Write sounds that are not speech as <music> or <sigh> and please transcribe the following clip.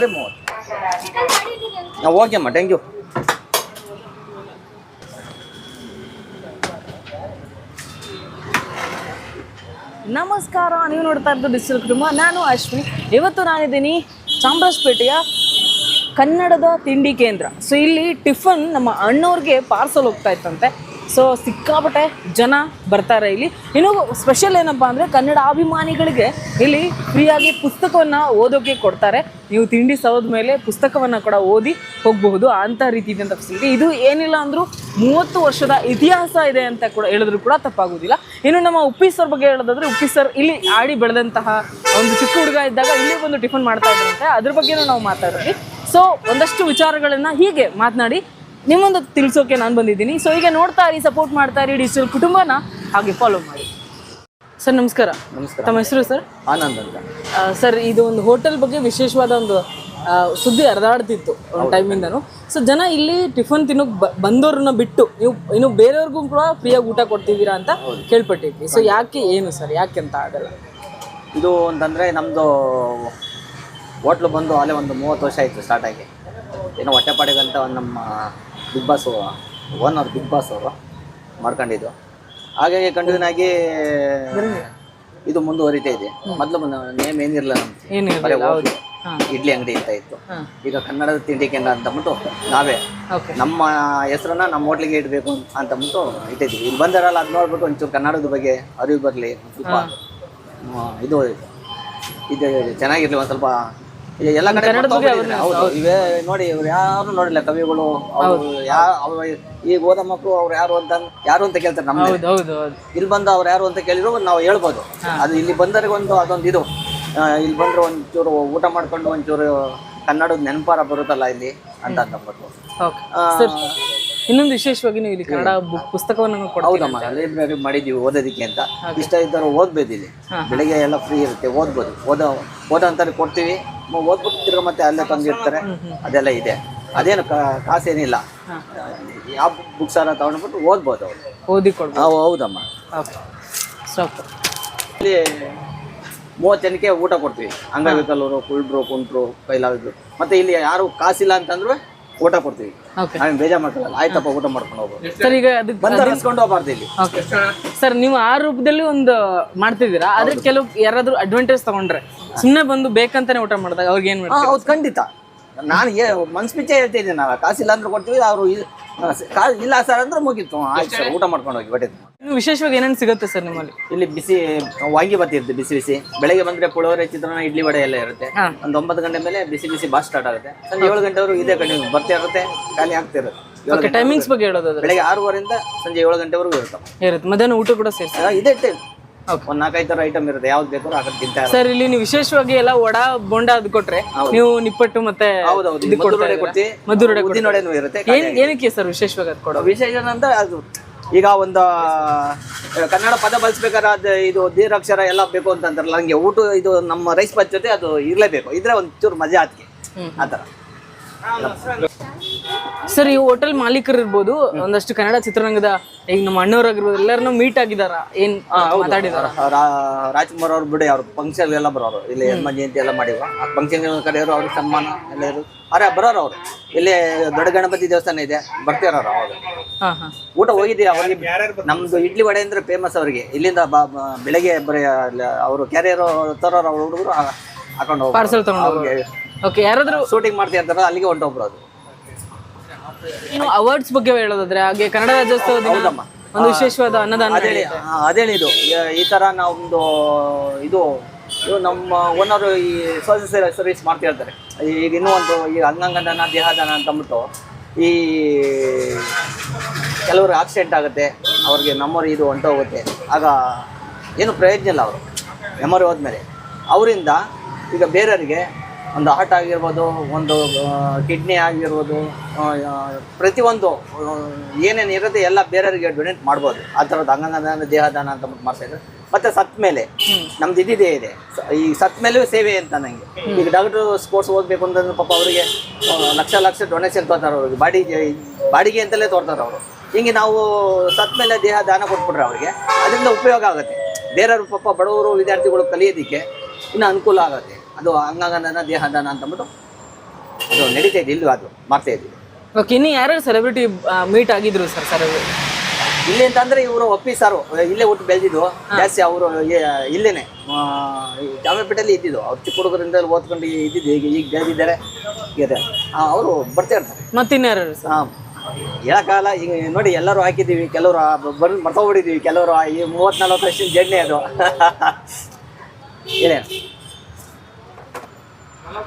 ಬರೀ ಮೂವತ್ತು. ಓಕೆ ಅಮ್ಮ ಥ್ಯಾಂಕ್ ಯು ನಮಸ್ಕಾರ, ನೀವು ನೋಡ್ತಾ ಇರೋದು ಡಿಜಿಟಲ್ ಕುಟುಂಬ ನಾನು ಅಶ್ವಿನಿ. ಇವತ್ತು ನಾನಿದ್ದೀನಿ ಚಾಮರಾಜಪೇಟೆಯ ಕನ್ನಡದ ತಿಂಡಿ ಕೇಂದ್ರ. ಸೊ ಇಲ್ಲಿ ಟಿಫನ್ ನಮ್ಮ ಅಣ್ಣವ್ರಿಗೆ ಪಾರ್ಸಲ್ ಹೋಗ್ತಾ ಇತ್ತಂತೆ. ಸೊ ಸಿಕ್ಕಾಪಟ್ಟೆ ಜನ ಬರ್ತಾರೆ ಇಲ್ಲಿ. ಇನ್ನು ಸ್ಪೆಷಲ್ ಏನಪ್ಪ ಅಂದರೆ ಕನ್ನಡ ಅಭಿಮಾನಿಗಳಿಗೆ ಇಲ್ಲಿ ಫ್ರೀಯಾಗಿ ಪುಸ್ತಕವನ್ನು ಓದೋಕ್ಕೆ ಕೊಡ್ತಾರೆ. ನೀವು ತಿಂಡಿ ಸವದ ಮೇಲೆ ಪುಸ್ತಕವನ್ನು ಕೂಡ ಓದಿ ಹೋಗಬಹುದು ಅಂಥ ರೀತಿ ಇದ್ದಂಥ ಫೆಸಿಲಿಟಿ ಇದು ಏನಿಲ್ಲ ಅಂದರೂ ಮೂವತ್ತು ವರ್ಷದ ಇತಿಹಾಸ ಇದೆ ಅಂತ ಕೂಡ ಹೇಳಿದ್ರು ಕೂಡ ತಪ್ಪಾಗೋದಿಲ್ಲ. ಇನ್ನು ನಮ್ಮ ಉಪ್ಪಿ ಸರ್ ಬಗ್ಗೆ ಹೇಳೋದಾದ್ರೆ, ಉಪ್ಪಿ ಸರ್ ಇಲ್ಲಿ ಆಡಿ ಬೆಳೆದಂತಹ ಒಂದು ಚಿಕ್ಕ ಹುಡುಗ ಇದ್ದಾಗ ಇಲ್ಲಿ ಬಂದು ಟಿಫನ್ ಮಾಡ್ತಾ ಇದ್ರಂತೆ. ಅದ್ರ ಬಗ್ಗೆನೂ ನಾವು ಮಾತಾಡಿದ್ವಿ ಸೊ ಒಂದಷ್ಟು ವಿಚಾರಗಳನ್ನು ಹೀಗೆ ಮಾತನಾಡಿ ನಿಮ್ಮೊಂದು ತಿಳಿಸೋಕೆ ನಾನು ಬಂದಿದ್ದೀನಿ. ಸೊ ಈಗ ನೋಡ್ತಾ ಇರಿ ಸಪೋರ್ಟ್ ಮಾಡ್ತಾ ಇರಿ ಡಿಜಿಟಲ್ ಕುಟುಂಬನ ಹಾಗೆ ಫಾಲೋ ಮಾಡಿ. ಸರ್ ನಮಸ್ಕಾರ. ನಮಸ್ಕಾರ. ತಮ್ಮ ಹೆಸರು ಸರ್ ಆನಂದ್ ಅಂತ. ಸರ್ ಇದು ಒಂದು ಹೋಟೆಲ್ ಬಗ್ಗೆ ವಿಶೇಷವಾದ ಒಂದು ಆ, ಸುದ್ದಿ ಹರಿದಾಡ್ತಿತ್ತು ಒಂದು ಟೈಮಿಂದನು ಸೊ ಜನ ಇಲ್ಲಿ ಟಿಫನ್ ತಿನ್ನೋಕ್ ಬ- ಬಂದವ್ರನ್ನ ಬಿಟ್ಟು ನೀವು ಇನ್ನು ಬೇರೆಯವ್ರಿಗೂ ಕೂಡ ಫ್ರೀಯಾಗಿ ಊಟ ಕೊಡ್ತಿದ್ದೀರಾ ಅಂತ ಕೇಳ್ಪಟ್ಟಿದ್ವಿ. ಸೊ ಯಾಕೆ ಏನು ಸರ್ ಯಾಕೆ ಅಂತ ಆಗಲ್ಲ. ಇದು ಅಂತಂದರೆ ನಮ್ಮದು ಹೋಟ್ಲು ಬಂದು ಅಲ್ಲೇ ಒಂದು ಮೂವತ್ತು ವರ್ಷ ಆಯಿತು ಸ್ಟಾರ್ಟಾಗಿ ಏನೋ ಹೊಟ್ಟೆಪಾಡಿಗಂತ ಒಂದು ನಮ್ಮ Bigg Boss owner Bigg Boss ಅವರು ಮಾಡ್ಕೊಂಡಿದ್ದು. ಹಾಗಾಗಿ ಕಂಟಿನ್ಯೂ ಆಗಿ ಇದು ಮುಂದುವರಿತಾ ಇದೆ. ಮೊದಲು ನೇಮ್ ಏನಿರಲ್ಲ ಬರೀ ಹೋಟ್ಲು, ಇಡ್ಲಿ ಅಂಗಡಿ ಅಂತ ಇತ್ತು. ಈಗ ಕನ್ನಡದ ತಿಂಡಿ ಕೇಂದ್ರ ಅಂತಂದ್ಬಿಟ್ಟು ನಾವೇ. ನಮ್ಮ ಹೆಸರನ್ನ ನಮ್ಮ ಹೋಟ್ಲಿಗೆ ಇಡಬೇಕು ಅಂತಂದ್ಬಿಟ್ಟು ಇಟ್ಟಿದ್ವಿ ಇಲ್ಲಿ ಬಂದಾರಲ್ಲ ಅದು ನೋಡ್ಬಿಟ್ಟು ಒಂಚೂರು ಕನ್ನಡದ ಬಗ್ಗೆ ಅರಿವು ಬರಲಿ. ಸ್ವಲ್ಪ ಆ, ಇದು ಇದು ಚೆನ್ನಾಗಿರ್ಲಿ ಒಂದು ಸ್ವಲ್ಪ ಎಲ್ಲ ಕಡೆ ಹೌದು ಇವೇ ನೋಡಿ ಇವ್ರು ಯಾರು ನೋಡಿಲ್ಲ ಕವಿಗಳು ಈಗ ಓದೋ ಮಕ್ಕಳು ಅವ್ರು ಯಾರು ಅಂತ ಯಾರು ಅಂತ ಕೇಳ್ತಾರೆ ನಮ್ಮ ಇಲ್ಲಿ ಬಂದು ಅವ್ರು ಯಾರು ಅಂತ ಕೇಳಿದ್ರು ನಾವು ಹೇಳ್ಬೋದು. ಅದು ಇಲ್ಲಿ ಬಂದವರಿಗೆ ಒಂದು ಅದೊಂದು ಇದು. ಇಲ್ಲಿ ಬಂದ್ರೆ ಒಂಚೂರು ಊಟ ಮಾಡ್ಕೊಂಡು ಒಂಚೂರು ಕನ್ನಡದ ನೆನಪಾರ ಬರುತ್ತಲ್ಲ ಇಲ್ಲಿ ಅಂತ ಆ, ಇನ್ನೊಂದು ವಿಶೇಷವಾಗಿ ನೀವು ಇಲ್ಲಿ ಕನ್ನಡ ಬುಕ್ ಪುಸ್ತಕವನ್ನು ಹೌದಮ್ಮ ಲೈಬ್ರರಿ ಮಾಡಿದ್ದೀವಿ ಓದೋದಕ್ಕೆ ಅಂತ. ಇಷ್ಟ ಇದ್ದಾರೆ ಓದ್ಬೋದು ಇಲ್ಲಿ ಬೆಳಿಗ್ಗೆ ಎಲ್ಲ ಫ್ರೀ ಇರುತ್ತೆ ಓದ್ಬೋದು. ಓದೋ ಓದೋ ಅಂತಾರೆ ಕೊಡ್ತೀವಿ. ಓದ್ಬಿಟ್ಟು ತಿರ್ಗ ಮತ್ತೆ ಅಲ್ಲೇ ತಂದಿರ್ತಾರೆ. ಅದೆಲ್ಲ ಇದೆ. ಅದೇನು ಕಾಸೇನಿಲ್ಲ. ಯಾವ ಬುಕ್ಸ್ ಎಲ್ಲ ತಗೊಂಡ್ಬಿಟ್ಟು ಓದ್ಬೋದು ಅವ್ರು. ಓದಿ ಕೊಡ್ಬೋದು ಹೌ- ಹೌದಮ್ಮ. ಓಕೆ. ಇಲ್ಲಿ ಮೂವತ್ತು ಜನಕ್ಕೆ ಊಟ ಕೊಡ್ತೀವಿ. ಅಂಗವಿಕಲರು ಕುಳ್ಬ್ರು ಕುಂಟ್ರು ಕೈಲಾದ್ರು ಮತ್ತೆ ಇಲ್ಲಿ ಯಾರು ಕಾಸಿಲ್ಲ ಅಂತಂದ್ರೆ ಊಟ ಕೊಡ್ತೀವಿ. ನಾವೇನು ಬೇಜಾರು ಮಾಡ್ಕೊಳ್ಳಲ್ಲ ಆಯ್ತಪ್ಪ ಊಟ ಮಾಡ್ಕೊಂಡು ಹೋಗ್ಬೋದು ಸರ್ ಈಗ ಅದಕ್ಕೆ ಬಂದ ರಸ್ಕೊಂಡು ಹೋಗ್ಬಾರ್ದು ಇಲ್ಲಿ. ಓಕೆ ಸರ್ ನೀವು ಆ ರೂಪದಲ್ಲಿ ಒಂದು ಮಾಡ್ತಿದ್ದೀರಾ? ಆದ್ರೆ ಕೆಲವು ಯಾರಾದ್ರೂ ಅಡ್ವಾಂಟೇಜ್ ತಗೊಂಡ್ರೆ. ಸುಮ್ಮನೆ ಬಂದು ಬೇಕಂತಾನೆ ಊಟ ಮಾಡಿದಾಗ ಅವ್ರಿಗೆ ಏನ್ ಹಾ ಮಾಡ್ತಾರೆ ಹೌದು ಖಂಡಿತ. ನಾನು ಏ ಮನ್ಸ್ ಪಿಚ್ಚೆ ಹೇಳ್ತಿದ್ದೀನಿ ನಾವು. ಕಾಸಿಲ್ಲ ಅಂದ್ರೆ ಕೊಡ್ತೀವಿ ಅವರು ಇಲ್ಲ ಸರ್ ಅಂದ್ರೆ ಮುಗೀತು. ಆಯ್ತು ಸರ್ ಊಟ ಮಾಡ್ಕೊಂಡು ಹೋಗಿ ಬಟ್ಟೆ ತುಂಬ. ಇನ್ನು ವಿಶೇಷವಾಗಿ ಏನೇನು ಸಿಗುತ್ತೆ ಸರ್ ನಿಮ್ಮಲ್ಲಿ? ಇಲ್ಲಿ ಬಿಸಿ ವಾಂಗಿ ಬತ್ತಿ ಇರುತ್ತೆ ಬಿಸಿ ಬಿಸಿ. ಬೆಳಗ್ಗೆ ಬಂದ್ರೆ ಪುಳಿಯೋಗರೆ ಚಿತ್ರಾನ್ನ ಇಡ್ಲಿ ವಡೆ ಎಲ್ಲ ಇರುತ್ತೆ. ಹಾ. ಒಂದು ಒಂಬತ್ತು ಗಂಟೆ ಮೇಲೆ ಬಿಸಿ ಬಿಸಿ ಬಾಸ್ ಸ್ಟಾರ್ಟ್ ಆಗುತ್ತೆ. ಸಂಜೆ ಏಳು ಗಂಟೆವರೆಗೂ ಇದೇ ಕಡೆ ಬರ್ತಾ ಇರುತ್ತೆ ಖಾಲಿ ಆಗ್ತಿರುತ್ತೆ ಏಳು ಓಕೆ ಗಂಟೆ ಟೈಮಿಂಗ್ಸ್ ಬಗ್ಗೆ ಹೇಳೋದಾದ್ರೆ ಬೆಳಗ್ಗೆ ಆರೂವರೆಯಿಂದ ಸಂಜೆ ಏಳು ಗಂಟೆವರೆಗೂ ಇರುತ್ತೆ. ಇರುತ್ತೆ. ಮಧ್ಯಾಹ್ನ ಊಟ ಕೂಡ ಸೇರಿಸಿ. ಇದೇ ಇದೆ. ಇಟ್ಟೆ ಒಂದು ನಾಲ್ಕೈದು ಥರ ಐಟಮ್ ಇರುತ್ತೆ. ಯಾವ್ದು ಬೇಕಾದ್ರೂ ಸರ್ ಇಲ್ಲಿ ನೀವು ವಿಶೇಷವಾಗಿ ಎಲ್ಲ ವಡ ಬೋಂಡ ಅದು ಕೊಟ್ರೆ ನೀವು ನಿಪ್ಪಟ್ಟು ಮತ್ತೆ ಹೌದೌದು. ಇದು ಕೊಡ್ತಾರೆ? ಕೊಡ್ತಿ ವಡೆನೂ ಇರುತ್ತೆ. ಏನ್ ಏನಕ್ಕೆ ಸರ್ ವಿಶೇಷವಾಗಿ ಅದು ಕೊಡೋ ವಿಶೇಷ ಅಂದ್ರೆ ಅದು ಈಗ ಒಂದು ಕನ್ನಡ ಪದ ಬಳಸ್ಬೇಕಾದ್ರೆ ಅದು ಇದು ದೀರ್ಘಾಕ್ಷರ ಎಲ್ಲ ಬೇಕು ಅಂತ ಅಂತಾರಲ್ಲ ಹಂಗೆ ಊಟ ಇದು ನಮ್ಮ ರೈಸ್ ಪದ್ ಜೊತೆ ಅದು ಇರಲೇಬೇಕು. ಇದ್ರೆ ಒಂಚೂರು ಮಜಾ ಅದಕ್ಕೆ ಆ ಥರ. ಸರ್ ಈ ಹೋಟೆಲ್ ಮಾಲೀಕರು ಇರ್ಬೋದು ಒಂದಷ್ಟು ಕನ್ನಡ ಚಿತ್ರರಂಗದ ಈಗ ನಮ್ಮ ಅಣ್ಣವರಾಗಿರ್ಬೋದು ಎಲ್ಲರನ್ನೂ ಮೀಟ್ ಆಗಿದಾರ. ಏನ್ ಮಾತಾಡಿದಾರ? ರಾಜ್ಕುಮಾರ್ ಅವ್ರು ಬಿಡಿ ಅವ್ರು ಫಂಕ್ಷನ್ ಎಲ್ಲ ಬರೋರು. ಇಲ್ಲಿ ಹನುಮ ಜಯಂತಿ ಎಲ್ಲ ಮಾಡಿವ ಆ ಫಂಕ್ಷನ್ ಕರೆಯೋರು ಅವ್ರಿಗೆ ಸನ್ಮಾನ ಎಲ್ಲ ಇರು ಅರೆ ಬರೋರು ಅವ್ರು. ಇಲ್ಲಿ ದೊಡ್ಡ ಗಣಪತಿ ದೇವಸ್ಥಾನ ಇದೆ. ಬರ್ತಿರೋ ಅವಾಗ? ಊಟ ಹೋಗಿದ್ದೀವಿ ಅವ್ರಿಗೆ? ನಮ್ದು ಇಡ್ಲಿ ವಡೆ ಅಂದ್ರೆ ಫೇಮಸ್ ಅವ್ರಿಗೆ. ಇಲ್ಲಿಂದ ಬೆಳಗ್ಗೆ ಬರೀ ಅವರು ಕ್ಯಾರಿಯರ್ ತರೋರು ಅವ್ರ ಹುಡುಗರು ಹಾಕೊಂಡು ಪಾರ್ಸಲ್ ತಗೊಂಡು ಓಕೆ ಯಾರಾದ್ರೂ ಶೂಟಿಂಗ್ ಮಾಡ್ತಾ ಇರ್ತಾರ ಅಲ್ಲಿಗೆ ಹೊಂಟೋಗ್ಬರೋದು ಇನ್ನು ಅವಾರ್ಡ್ಸ್ ಬಗ್ಗೆ ಹೇಳೋದಾದ್ರೆ ಹಾಗೆ ಕನ್ನಡ ರಾಜ್ಯೋತ್ಸವ ದಿನ ಹೌದಮ್ಮ. ಒಂದು ವಿಶೇಷವಾದ ಅನ್ನದಾನ ಅದೇಳಿ ಅದೇನಿದು ಈ ಥರ ನಮ್ಮದು ಇದು ಇದು ನಮ್ಮ ಓನರು ಈ ಸೋಷಿಯಲ್ ಸರ್ವಿಸ್ ಮಾಡ್ತಾ ಹೇಳ್ತಾರೆ ಈಗ ಇನ್ನೂ ಒಂದು ಈ ಅಂಗಾಂಗದಾನ ದೇಹದಾನ ಅಂತ ಅಂದ್ಬಿಟ್ಟು ಈ ಕೆಲವರು ಆಕ್ಸಿಡೆಂಟ್ ಆಗುತ್ತೆ ಅವ್ರಿಗೆ ನಮ್ಮರು ಇದು ಹೊಂಟೋಗುತ್ತೆ ಆಗ ಏನು ಪ್ರಯೋಜನ ಇಲ್ಲ ಅವರು. ಮೆಮೊರಿ ಹೋದ್ಮೇಲೆ. ಅವರಿಂದ ಈಗ ಬೇರೆಯವರಿಗೆ ಒಂದು ಹಾರ್ಟ್ ಆಗಿರ್ಬೋದು ಒಂದು ಕಿಡ್ನಿ ಆಗಿರ್ಬೋದು ಪ್ರತಿಯೊಂದು ಏನೇನು ಇರುತ್ತೆ ಎಲ್ಲ ಬೇರೆಯವರಿಗೆ ಡೊನೇಟ್ ಮಾಡ್ಬೋದು. ಆ ಥರದ್ದು ಅಂಗದಾನ ದೇಹದಾನ ಅಂತ ಅಂದ್ಬಿಟ್ಟು ಮಾಡ್ತಾ ಇದ್ದಾರೆ. ಮತ್ತೆ ಸತ್ ಮೇಲೆ ನಮ್ದು ಇದಿದೇ ಇದೆ. ಈ ಸತ್ ಮೇಲೂ ಸೇವೆ ಅಂತ ನನಗೆ ಈಗ ಡಾಕ್ಟ್ರು ಸ್ಪೋರ್ಟ್ಸ್ ಓದಬೇಕು ಅಂತಂದ್ರೆ ಪಾಪ ಅವರಿಗೆ ಲಕ್ಷ ಲಕ್ಷ ಡೊನೇಷನ್ ತೋರ್ತಾರೆ ಅವ್ರಿಗೆ. ಬಾಡಿಗೆ ಬಾಡಿಗೆ ಅಂತಲೇ ತೋರ್ತಾರೆ ಅವರು. ಹಿಂಗೆ ನಾವು ಸತ್ ಮೇಲೆ ದೇಹ ದಾನ ಕೊಟ್ಬಿಟ್ರೆ ಅವರಿಗೆ ಅದರಿಂದ ಉಪಯೋಗ ಆಗುತ್ತೆ. ಬೇರೆಯವ್ರು ಪಾಪ ಬಡವರು ವಿದ್ಯಾರ್ಥಿಗಳು ಕಲಿಯೋದಕ್ಕೆ ಇನ್ನೂ ಅನುಕೂಲ ಆಗುತ್ತೆ. ಅದು ಅಂಗಾಂಗನ ದೇಹದಾನ ಅಂತ ಅಂದ್ಬಿಟ್ಟು ಅದು ನಡೀತಾ ಇದೆ ಇಲ್ಲೂ ಅದು ಮಾಡ್ತಾ ಇದ್ದೀವಿ ಓಕೆ ಇನ್ನು ಯಾರು ಸೆಲೆಬ್ರಿಟಿ ಮೀಟ್ ಆಗಿದ್ರು ಸರ್ ಸರ್ ಇಲ್ಲಿ ಅಂತಂದ್ರೆ ಇವರು ಒಪ್ಪಿ ಸಾರು ಇಲ್ಲೇ ಹುಟ್ಟು ಬೆಳೆದಿದ್ದು ಜಾಸ್ತಿ ಅವರು ಇಲ್ಲೇನೆ. ಚಾಮರಾಜಪೇಟೆಯಲ್ಲಿ ಇದ್ದಿದ್ದು ಅವ್ರು ಚಿಕ್ಕ ಹುಡುಗರಿಂದ ಓದ್ಕೊಂಡು ಇದ್ದಿದ್ದು ಈಗ ಈಗ ಬೆಳೆದಿದ್ದಾರೆ. ಅವರು ಬರ್ತಾ ಇರ್ತಾರೆ. ಮತ್ತಿನ್ಯಾರು ಹಾಂ ಹೇಳಕ್ಕಾಗಲ್ಲ ಈಗ ನೋಡಿ ಎಲ್ಲರೂ ಹಾಕಿದ್ದೀವಿ ಕೆಲವರು ಬಂದು ಮರ್ತೋಗ್ಬಿಟ್ಟಿದ್ದೀವಿ ಕೆಲವರು ಈ ಮೂವತ್ತ್ ನಲ್ವತ್ತು ವರ್ಷದ ಜರ್ನಿ ಅದು. <laughs> আল্লাহ